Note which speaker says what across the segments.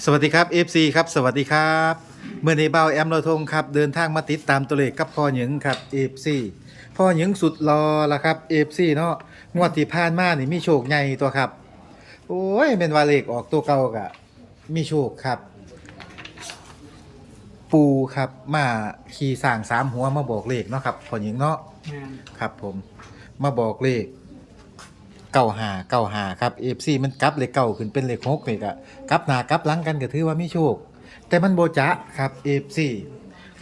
Speaker 1: สวัสดีครับ FC ครับสวัสดีครับ เมื่อในเบ้าแอมเราทงครับ เดินทางมาติดตามตัวเลขกับพ่อหยิงครับ FC พ่อหยิงสุดรอละครับ FC เนาะงวดที่ผ่านมานี่มีโชคใหญ่ตัวครับ โอ้ยเป็นว่าเลขออกตัวเก่ากะมีโชคครับ ปูครับมาขี่สร้างสามหัวมาบอกเลขเนาะครับพ่อหยิงเนาะ
Speaker 2: แม่น
Speaker 1: ครับผมมาบอกเลข เก้าหาเก้าหาครับเอฟซีมันกลับเลขเก้าขึ้นเป็นเลขหกนี่ก็กลับหน้ากลับหลังกันก็ถือว่ามีโชค แต่มันโบจะครับเอฟซี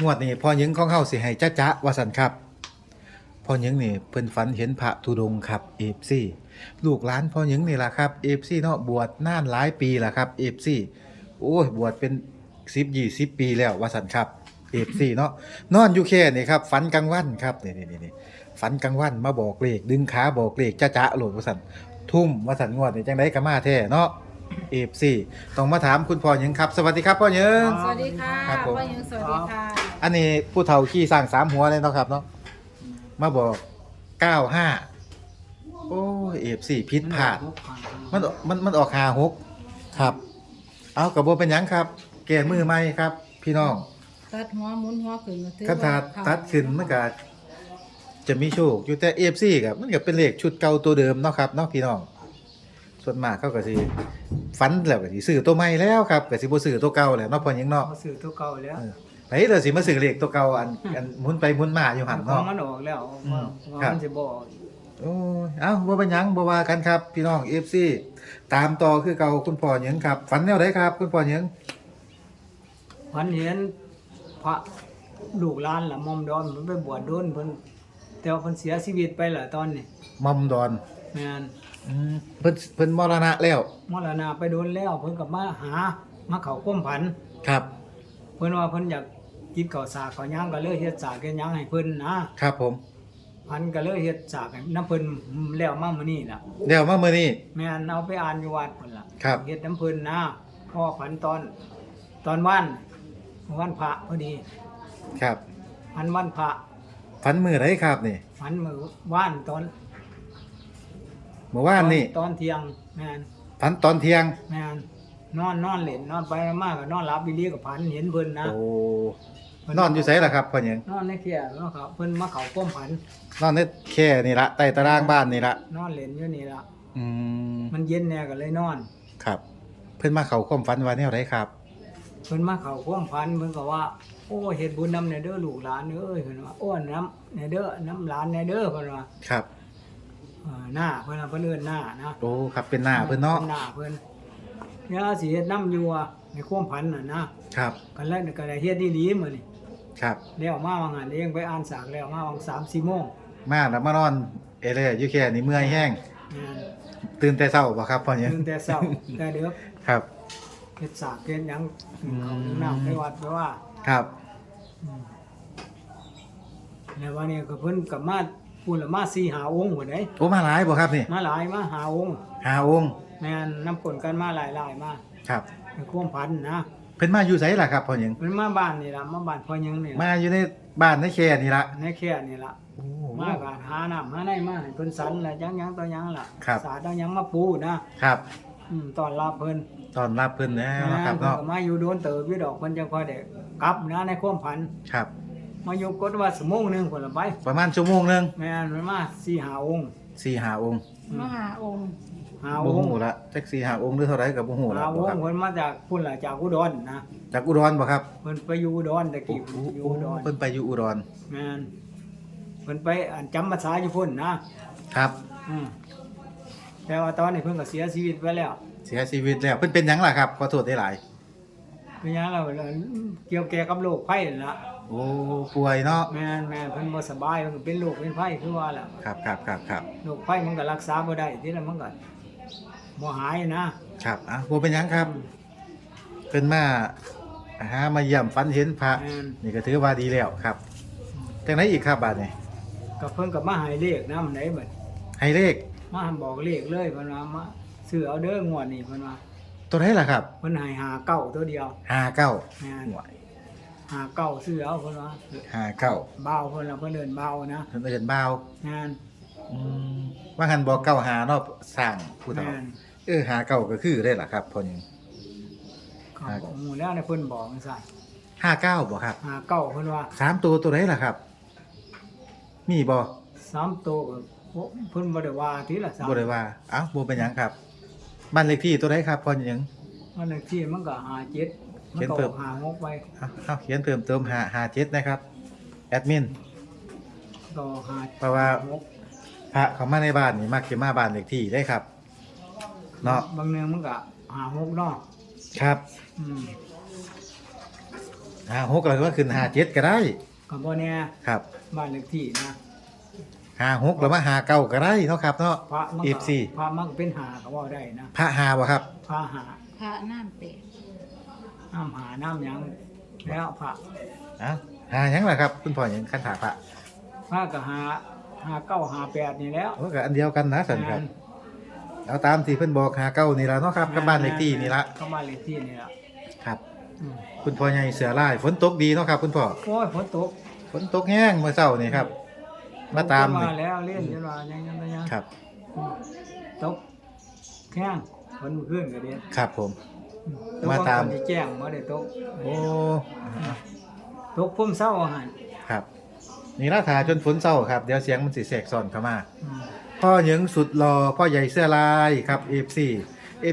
Speaker 1: งวดนี้พอหยิงของเฮาสิให้จ้าจ้าว่าสันครับพอหยิงนี่เพิ่นฝันเห็นพระธุดงค์ครับเอฟซีลูกหลานพอหยิงนี่ล่ะครับเอฟซีเนาะบวชนานหลายปีล่ะครับเอฟซีโอ้ยบวชเป็น10 20ปีแล้วว่าสันครับเอฟซีเนาะนอนอยู่แค่นี่ครับฝันกลางวันครับนี่นี่นี่ ฝันกลางวันมาบอกเลขดึงขาบอกเลขจ้าจ้าโหลดวาสันทุ่มวาสันงวดนี่จังไดก็มาแท้เนาะเอฟซีต้องมาถามคุณพ่อหยังครับ สวัสดีครับพ่อหยัง
Speaker 3: สวัสดีค่ะ
Speaker 1: ครับผม
Speaker 3: พ่อยังสวัสดีค่ะ
Speaker 1: อันนี้ผู้เฒ่าขี้สร้างสามหัวเลยเนาะครับเนาะมาบอกเก้าห้าโอ้เอฟซีผิดพลาด มันมันมันออกหาหกครับ เอากระโบเป็นหยังครับ แก่มือไหมครับ พี่น้อง
Speaker 3: ตัดหัวหมุนหัวขึ้นก็ถือ
Speaker 1: คันถ้า
Speaker 3: ว่าเข้
Speaker 1: ตัดขึ้นมันก็ จะมีโชคอยู่แต่ AFC กับมันก็เป็นเลขชุดเก่าตัวเดิมเนาะครับเนาะพี่น้อง ส่วนมากเขาก็สิฟันแล้วก็สิซื้อตัวใหม่แล้วครับก็สิบ่ซื้อตัวเก่าแล้วเนาะพอหยังเนาะ
Speaker 2: เขาซื้อตัวเก่าแล้ว
Speaker 1: เออไผเลยสิมาซื้อเลขตัวเก่าอันอันหมุนไปหมุนมาอยู่หั่น
Speaker 2: ของ
Speaker 1: เนาะ
Speaker 2: มันออกแล้ว
Speaker 1: อืม
Speaker 2: ว่า
Speaker 1: ครับ
Speaker 2: มันจะบอก
Speaker 1: โอ้ยเอ้าบ่เป็นหยังบ่ว่ากันครับ พี่น้อง AFC ตามต่อคือเก่าคุณพ่อหยังครับฝันแนวใดครับ คุณพ่อหยัง
Speaker 2: พันเห็นพระลูกหลานละมอมดอนมันไปบวชโดนเพิ่น แต่ว่าเพิ่นเสียชีวิตไปละตอนนี้
Speaker 1: มอมดอน
Speaker 2: แม่น
Speaker 1: อืมเพิ่นเพิ่นมรณะแล้ว
Speaker 2: มรณะไปโดนแล้วเพิ่นก็มาหามาเข้าก้มผัน
Speaker 1: ครับ
Speaker 2: เพิ่นว่าเพิ่นอยากกินข้าวสากข้าวหยังก็เลยเฮ็ดสากเฮ็ดหยังให้เพิ่นนะครับ
Speaker 1: ผม
Speaker 2: พันก็เลยเฮ็ดสากให้น้ำเพิ่นแล้วมามื้อนี้ล่ะ
Speaker 1: เดี๋ยวมามื้อนี้
Speaker 2: แม่นเอาไปอ่านอยู่วัดพุ่นล่ะ
Speaker 1: ครับ
Speaker 2: เฮ็ดน้ำเพิ่นนะพ่อพันตอน ตอนวันวันพระพอดี
Speaker 1: ครับ
Speaker 2: พันวันพระ
Speaker 1: ฝันมือไรครับนี่
Speaker 2: พันมือว่านตอน
Speaker 1: เมื่อวานนี่
Speaker 2: ตอนเที่ยงแม่น
Speaker 1: ฝันตอนเที่ยง
Speaker 2: แม่นนอนนอนเล่นนอนไปมากก็นอนหลับอีเลียกับพันเห็นเพิ่นนะ
Speaker 1: โอ้
Speaker 2: เพิ่
Speaker 1: นอนอยู่ไสล่ะครับพ่อหยัง
Speaker 2: นอนในแค่เนาะครับเพิ่นมาเข้าก้มพัน
Speaker 1: นอนในแค่นี่ละใต้ตารางบ้านนี่ละ
Speaker 2: นอนเล่นอยู่นี่ละ
Speaker 1: อืม
Speaker 2: มันเย็นแน่ก็เลยนอน
Speaker 1: ครับ เพิ่นมาเข้าความฝันว่าแนวไรครับ
Speaker 2: เพิ่นมาเข้าก้มพันเพิ่นก็ว่า โอ้เฮ็ดบุญนำในเด้อลูกหลานเอ้ยเพิ่นว่าโอ้น้ำในเด้อน้ำหลานในเด้อเพิ่นว่า
Speaker 1: ครับ
Speaker 2: เออหน้าเพิ่นว่าเพิ่นเอิ้นหน้านะ
Speaker 1: โอ้ครับเป็นหน้าเพิ่นเนาะ
Speaker 2: หน้าเพิ่นเนี่ยสิเฮ็ดน้ำอยู่อะในความพันน่ะนะครับกันแล้วก็ได้เฮ็ดดีๆมื้อนี้
Speaker 1: ครับ
Speaker 2: แล้วมาว่างั้นเองไปอ่านสากแล้วมาวัง3-4โมง
Speaker 1: มาแล้วมานอน เอเล่อยู่แค่นี่เมื่อยแห้ง
Speaker 2: แม่น
Speaker 1: ตื่นแต่เช้าบ่ครับพ่อหยัง
Speaker 2: ตื่นแต่เช้าแต่เด้อ
Speaker 1: ครับ
Speaker 2: เฮ็ดสากเฮ็ดหยัง
Speaker 1: อืม
Speaker 2: เขาน้ำไปวัดไปว่า
Speaker 1: ครับ
Speaker 2: อืม แล้ววันนี้ก็เพิ่นก็มาพูดละมา4 5องค์พุ่นเด้
Speaker 1: โอ้มาหลายบ่ครับนี่
Speaker 2: มาหลายมาหาองค์
Speaker 1: หาองค์
Speaker 2: แม่นนํกลกันมาหลายๆมา
Speaker 1: ครับ
Speaker 2: ในความพันนะ
Speaker 1: เพิ่นมาอยู่ไสล่ะครับพ่อหยัง
Speaker 2: เพิ่นมาบ้านนี่ล่ะมาบ้านพ่อยังนี่ล่ะ
Speaker 1: มาอยู่ในบ้านในแค่นี่ละ
Speaker 2: ในแค่นี่ละ
Speaker 1: โอ้
Speaker 2: มากะหาน้ำหาในมาให้เพิ่นสันละยังยังต่อยังล่ะ
Speaker 1: ครับ
Speaker 2: สาดเอายังมาปูนะครับอืมตอนรับเพิ่น
Speaker 1: ตอนรับเพิ่นแล้วนะครับ
Speaker 2: เพิ่น
Speaker 1: เนาะ
Speaker 2: ก็มาอยู่โดนเติบอยู่ดอกเพิ่นจังค่อยได้กลับนะในความพัน
Speaker 1: ครับ
Speaker 2: มาอยู่กดว่าสมงหนึงพุ่นละไป
Speaker 1: ประมาณชั่วโมงหนึง
Speaker 2: แม่นมันมา4 5องค์
Speaker 1: สี่หาองค์
Speaker 3: มหาองค์
Speaker 2: ห้า
Speaker 1: บ่
Speaker 2: องค์
Speaker 1: ฮู้ละจักสี่หาองค์หรือเท่าไหร่ก็บ่ฮู้ละ
Speaker 2: ห้า
Speaker 1: บ่
Speaker 2: อง
Speaker 1: ครับ
Speaker 2: ค์เพิ่นมาจากพุ่นล่ะจากอุดรนะ
Speaker 1: จากอุดรบ่ครับ
Speaker 2: เพิ่นไปอยู่อุดรตะ
Speaker 1: โอ้
Speaker 2: กี้
Speaker 1: โห
Speaker 2: อยู่อุดร
Speaker 1: เพิ่นไปอยู่อุดร
Speaker 2: แม่นเพิ่นไปอ่านจำภาษาอยู่พุ่นนะครับ อืมแต่ว่าตอนนี้เพิ่นก็เสียชีวิตไปแล้ว
Speaker 1: เสียชีวิตแล้วเพิ่นเป็นหยังล่ะครับขอโทษได้หลาย
Speaker 2: เป็นหยังเราเกี่ยวแก่กับโรคไข้นั่นละ
Speaker 1: โอ้ป่วยเนาะ
Speaker 2: แม่นแม่นเพิ่นบ่สบายเพิ่นก็เป็นโรคเป็นไข้คือว่าแหละ
Speaker 1: ครับครับครับครับ
Speaker 2: โรคไข้มันก็รักษาบ่ได้ที่นั้นมันก็บ่หายนะครับ
Speaker 1: อะบ่เป็นหยังครับเพิ่นมาหามาเยี่ยมฝันเห็นพระ
Speaker 2: แม่น
Speaker 1: นี่ก็ถือว่าดีแล้วครับจังไดอีกครับบาดนี้
Speaker 2: ก็เพิ่นก็มาให้เลขนำได้บัด
Speaker 1: ให้เลข
Speaker 2: มาบอกเลขเลยเพิ่นว่ามาซื้อเอาเด้องวดนี้เพิ่นว่า
Speaker 1: ตัวไหนล่ะครับ
Speaker 2: เพิ่นให้หาเก้าตัวเดียว
Speaker 1: 59
Speaker 2: แม่น
Speaker 1: หวย
Speaker 2: หาเก้าซื้อเอาเพิ่นว่า
Speaker 1: 59
Speaker 2: เบาเพิ่นว่าเพิ่นเดินเบานะ
Speaker 1: เพิ่นเอิ้นบ่าว
Speaker 2: แม่น
Speaker 1: อืมว่าหันบอกเก้าหาเนาะสร้างผู้เฒ่า
Speaker 2: แม่น
Speaker 1: เออหาเก่าก็คือได้ล่ะครับพอหยัง
Speaker 2: คก็บอกหมู่แล้วในเพิ่นบอกจังซั่น
Speaker 1: ห้าเก้าบ่ครับ
Speaker 2: หาเก้าเพิ่นว่า
Speaker 1: สามตัวตัวไหนล่ะครับ มีบ่
Speaker 2: สามโตวก็บ่เพิ่นบ่ได้ว่าทีละสาม
Speaker 1: บ่ได้ว่าเอ้าบ่เป็นหยังครับบ้านเลขที่ตัวไหนครับพอหยัง
Speaker 2: มันเลขที่มันก็หาเจ็ดมัน
Speaker 1: เขียน
Speaker 2: ก็
Speaker 1: เพิ่
Speaker 2: อ
Speaker 1: ม
Speaker 2: อกหางกไว้
Speaker 1: เอาเอาเขียนเพิ่มเติมหาหาเจ็ดนะครับ แอดมิน
Speaker 2: ก็หา
Speaker 1: เพราะว่า
Speaker 2: หก
Speaker 1: พระเขามาในบ้านนี่มักจะมาบ้านเลขที่ได้ครับเนาะ
Speaker 2: บางเนืองมันก็หาหกเนาะ
Speaker 1: ครับ
Speaker 2: อืม
Speaker 1: หาหกแล้วก็ขึ้นหาเจ็ดก็ได้
Speaker 2: ก็บ่แน่
Speaker 1: ครับ
Speaker 2: บ้านเลขที่นะ
Speaker 1: หาหกแล้วมาหาเก้าก็ได้เนาะครับเนาะ
Speaker 2: พระมัน
Speaker 1: เอ
Speaker 2: ก็
Speaker 1: ฟซี
Speaker 2: พระมันก็เป็นหาก็ว่าได้นะ
Speaker 1: พระหาบ่ครับ
Speaker 2: พระหา
Speaker 3: พระน้ำเป็ด
Speaker 2: น้ำหาน้ำหยังแล้วพระ
Speaker 1: เอ้าหาหยังล่ะครับ คุณพ่อหยังคันถาพระ
Speaker 2: พระก็หาหาเก้าหาแปดนี่แล้ว
Speaker 1: โอ้ก็อันเดียวกันนะสันครับ เอาตามที่เพิ่นบอกหาเก้านี่ละเนาะครับกับบ้านเลขที่นี่ละ
Speaker 2: ก็บ้านเลขที่นี่ละ
Speaker 1: ครับ
Speaker 2: อืม
Speaker 1: คุณพ่อใหญ่เสือลายฝนตกดีเนาะครับ คุณพ่อ
Speaker 2: โอ้ยฝนตก
Speaker 1: ฝนตกแห้งเมื่อเช้านี่ครับ มาตาม
Speaker 2: ฝน
Speaker 1: นี่
Speaker 2: มาแล้วเล่นจนว่ายังยังยัง
Speaker 1: ครับ
Speaker 2: อืมตกแข้งฝนขึ้นก็เด่น
Speaker 1: ครับผม
Speaker 2: ตก
Speaker 1: มาตาม
Speaker 2: บงคนที่แจ้งมาได้ตก
Speaker 1: โอ้
Speaker 2: ตกพุ่มเศร้าหัน
Speaker 1: ครับ นี่ละถาจนฝนเศร้าครับ เดี๋ยวเสียงมันสิแสกซ้อนเข้ามา
Speaker 2: อืม
Speaker 1: พ่อหยิงสุดรอพ่อใหญ่เสื้อลายครับ FC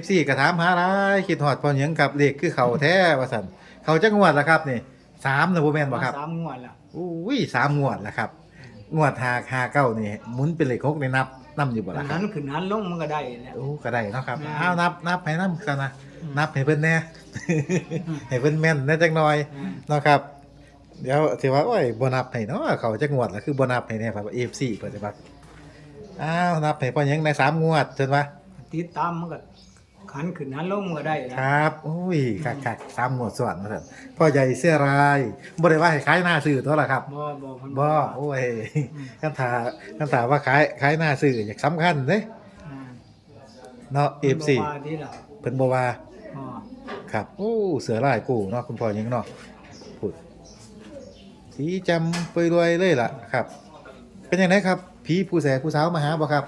Speaker 1: FC ก็ถามหาหลายคิดฮอดพ่อหยิงครับเลขคือเขาแท้ว่าซั่นเขาจักงวดละครับนี่สามนะบ่แม่นบ่ครับ
Speaker 2: สามงวดแล้ว
Speaker 1: อุ้ยสามงวดละครับ งวดหาหาเก้านี่หมุนเป็นเลขหกนี่นับนํอยู่บ่ล่ะค
Speaker 2: หั
Speaker 1: รับ
Speaker 2: นขึ้นหันลงมันก็ได้แล้ว
Speaker 1: โอ้ก็ได้เนาะครับ
Speaker 2: แม่น
Speaker 1: อ้าวนับนับให้นํกันนะ
Speaker 2: อืม
Speaker 1: นับให้เพิ่นแน่
Speaker 2: อืม
Speaker 1: ให้เพิ่นแม่นแน่จักหน่อย
Speaker 2: อืม
Speaker 1: เนาะครับ เดี๋ยวสิว่าโอ้ยบ่นับให้เนาะเขาจักงวดละคือบ่นับให้แน่ครับ FC เพิ่นสิว่าอ้าวนับให้พ่อหยิงในสามงวดเพิ่นว่า
Speaker 2: ติดตามมันก็ขันขึ้นหันลงมันก็ได้
Speaker 1: ค
Speaker 2: นะ
Speaker 1: รับโอ้ยคักคักสามหมวดส่วนมาครับพ่อใหญ่เสื้อลายบ่ได้ว่าให้ขายหน้าซื้อตัวละครับ
Speaker 2: บ่บ่เพิ่น
Speaker 1: บ่โอ้ยคันถาคันถาว่าขายขายหน้าซื้ออยากสำคัญเด้
Speaker 2: อ่า
Speaker 1: เนาะ
Speaker 2: พิ่น
Speaker 1: FC
Speaker 2: บ่ว่าดีล่ะ
Speaker 1: เพิ่นบ่ว่า
Speaker 2: อ๋อ
Speaker 1: ครับ โอ้เสือลายกูเนาะคุณพ่อยังเนาะพูดสีจำเปื่อยรวยเลยล่ะครับ เป็นยังไงครับผีผู้แสผู้สาวมาหาบ่ครับ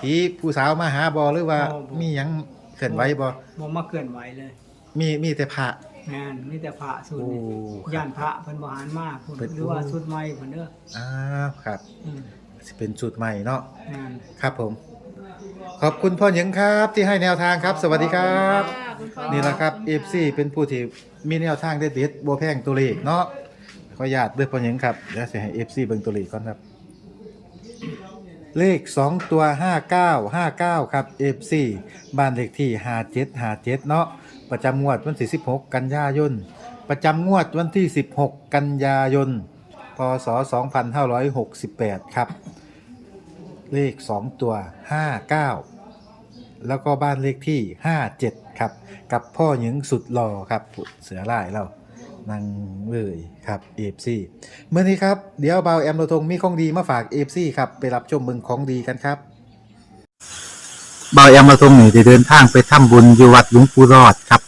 Speaker 1: ผีผู้สาวมาหาบ่หรือว่ามีหยังเคลื่อนไหวบ่
Speaker 2: บ่มาเคลื่อนไหวเลย
Speaker 1: มีมีแต่พระ
Speaker 2: แม่นมีแต่พระสุด
Speaker 1: โอ้
Speaker 2: นี่ย่านพระเพิ่นบ่หันมากพุ่น
Speaker 1: เพิ่น
Speaker 2: หรือว่าสุดใหม่เพิ่นเด้อ
Speaker 1: อ้าวครับ
Speaker 2: อืม
Speaker 1: สิเป็นสูตรใหม่เนาะ
Speaker 2: แม่น
Speaker 1: ครับผม ขอบคุณพ่อหยิงครับที่ให้แนวทางครับ สวัสดีครับ
Speaker 3: คุ ณพ่อ
Speaker 1: นี่แหละครับ
Speaker 3: ขณ
Speaker 1: FC เป็นผู้ที่มีแนวทางเด็ดๆบัวแพงตัวเลขเนาะขออนุญาตด้วยพ่อหยิงครับเดี๋ยวสิให้ FC เบิ่งตัวเลขก่อนครับ เลข 2 ตัว 59 59 ครับ FC บ้านเลขที่ 57 57 เนาะประจำงวดวันที่16 กันยายน ประจำงวดวันที่ 16 กันยายน พศ 2568 ครับ เลข 2 ตัว 59 แล้วก็บ้านเลขที่ 57 ครับ กับพ่อหญิงสุดหล่อครับ เสือลายเรานั่งเลยครับ AFC เมื่อนี้ครับเดี๋ยวเบาแอมโรทงมีของดีมาฝาก AFC ครับ ไปรับชมเมืองของดีกันครับเบาแอมโรทงนี่ได้เดินทางไปทำบุญอยู่วัดหลวงปู่รอดครับ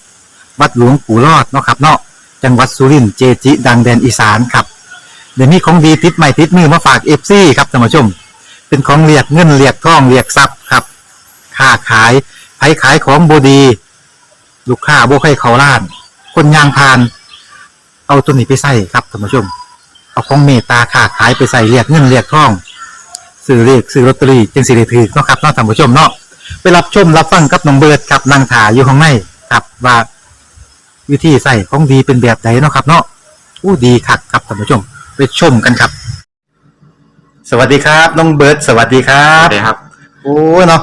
Speaker 1: วัดหลวงปู่รอดเนาะครับเนาะจังหวัดสุรินทร์เจจิ ดังแดนอีสานครับเดี๋ยวนี้ของดีติดใหม่ติดมือมาฝาก FC ครับท่านผู้ชม เป็นของเรียกเงินเรียกทองเรียกทรัพย์ครับ ค้าขายไผขายของบดี ลูกค้าบ่ใครเขาล้าน คนยางพาน เอาตัวนี้ไปใส่ครับท่านผู้ชม เอาของเมตตาค้าขายไปใส่เรียกเงินเรียกทองซื้อเรียกซื้อลอตเตอรี่จึงสิได้ถือเนาะครับเนาะท่านผู้ชมเนาะไปรับชมรับฟังกับน้องเบิร์ดครับนางถาอยู่ข้างในครับว่าวิธีใส่ของดีเป็นแบบไหนเนาะครับ เนาะอู้ดีคักครับท่านผู้ชม ไปชมกันครับ สวัสดีครับ น้องเบิร์ดสวัสดีครั
Speaker 4: ครับบครับ
Speaker 1: โอ้เนาะ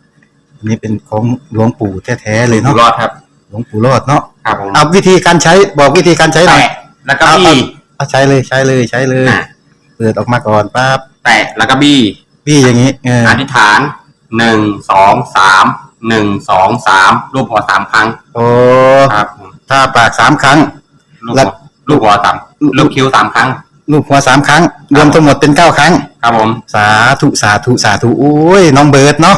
Speaker 1: อันนี้เป็นของหลวงปู่แท้ๆเลย
Speaker 4: อยู่
Speaker 1: เนาะ
Speaker 4: รอดครับ
Speaker 1: หลวงปู่รอดเนาะ
Speaker 4: ครับผม
Speaker 1: เอาวิธีการใช้บอกวิธีการใช้หน่อย
Speaker 4: แตะแล้วก็บี้
Speaker 1: เอาใช้เลยใช้เลยใช้เลย
Speaker 4: อะ
Speaker 1: เปิดออกมาก่อนปั๊บ
Speaker 4: แตะแล้วก็บี้
Speaker 1: พี่อย่างนี้เออ
Speaker 4: อธิษฐานหนึ่งสองสามหนึ่งสองสามรูปหัวสามครั้ง
Speaker 1: โอ้
Speaker 4: ครับผม
Speaker 1: ถถ้าปากสามครั้ง
Speaker 4: ลูก
Speaker 1: แล้
Speaker 4: หั
Speaker 1: ว
Speaker 4: วลูกหัวสามลูกคิ้วสามครั้ง
Speaker 1: ลูกหัวสามครั้ง รวมทั้งหมดเป็นเก้าครั้ง
Speaker 4: ครับผม
Speaker 1: สาธุสาธุสาธุโอ้ยน้องเบิร์ดเนาะ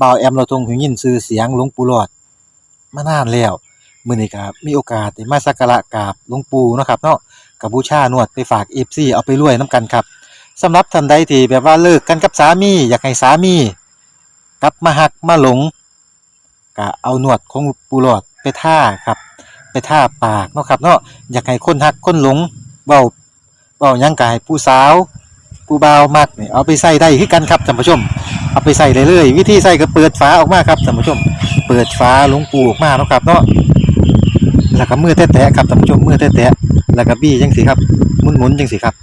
Speaker 1: บ่าวแอมเราทรงหูยินชื่อเสียงหลวงปู่หลอดมานานแล้วมื้อนี้ก็มีโอกาสได้มาสักการะกราบหลวงปู่เนาะครับเนาะกับบูชานวดไปฝาก FC เอาไปรวยนํกันครับสำหรับท่านใดที่แบบว่าเลิกกันกับสามี อยากให้สามีกลับมาหักมาหลงก็เอาหนวดของปูหลอดไปท่าครับ ไปท่าปากเนาะครับเนาะอยากให้คนหักคนหลงเบาเบายังกายผู้สาว ผู้บ่าวมักนี่เอาไปใส่ได้คือกันครับท่านผู้ชม เอาไปใส่เลยเลย วิธีใส่ก็เปิดฝาออกมาครับท่านผู้ชม เปิดฝาหลวงปูออกมาเนาะครับเนาะแล้วก็มือแตะๆครับท่านผู้ชมมือแตะๆแล้วก็บี้จังสิครับหมุนๆจังสิครับ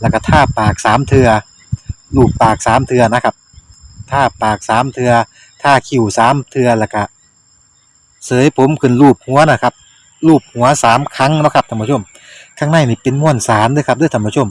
Speaker 1: แล้วก็ท่าปากสามเทือลูบปากสามเทือนะครับท่าปากสามเทือท่าคิ้วสามเทือแล้วก็เสยผมขึ้นรูปหัวนะครับรูปหัวสามครั้งเนาะครับท่านผู้ชม ข้างในนี่เป็นม้วนสารด้วยครับด้วยท่านผู้ชม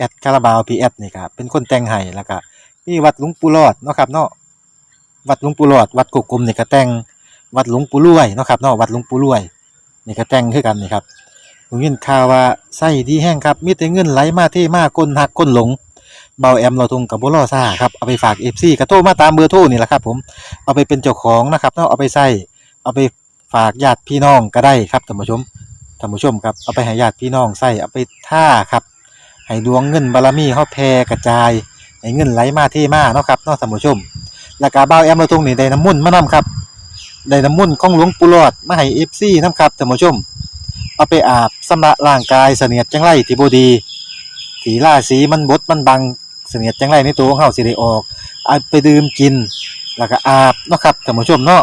Speaker 1: แอดคาราบาวพีแอดนี่ครับเป็นคนแต่งให้แล้วก็มีวัดหลวงปู่รอดเนาะครับเนาะวัดหลวงปู่รอด วัดกุกกลมนี่ก็แต่งวัดหลวงปู่รวยเนาะครับเนาะวัดหลวงปู่รวยนี่ก็แต่งคือกันนี่ครับผมยินข่าวว่าไส้ดีแห้งครับมีแต่เงินไหลมาเทมาคนหักคนหลงเบาแอมเราทงกับบุรอซ่าครับเอาไปฝากเอฟซีกระโทรมาตามเบอร์โทรนี่แหละครับผมเอาไปเป็นเจ้าของนะครับเนาะเอาไปใส่เอาไปฝากญาติพี่น้องก็ได้ครับท่านผู้ชมท่านผู้ชมครับเอาไปให้ญาติพี่น้องใส่เอาไปท่าครับ ให้ดวงเงินบารมีเฮาแผ่กระจาย ให้เงินไหลมาเทมาเนาะครับเนาะท่านผู้ชม แล้วก็เบาแอมเราทงนี่ได้น้ำมุ่นต์มานํครับได้น้ำมุ่นต์ของหลวงปู่หลอดมาให้เอฟซีนํครับท่านผู้ชม เอาไปอาบสำระร่างกายเสนียดจังไรที่บ่ดีถีล่าสีมันบดมันบังเสนียดจังไรในตัวของเฮาสิได้ออกเอาไปดื่มกิน แล้วก็อาบเนาะครับท่านผู้ชมเนาะ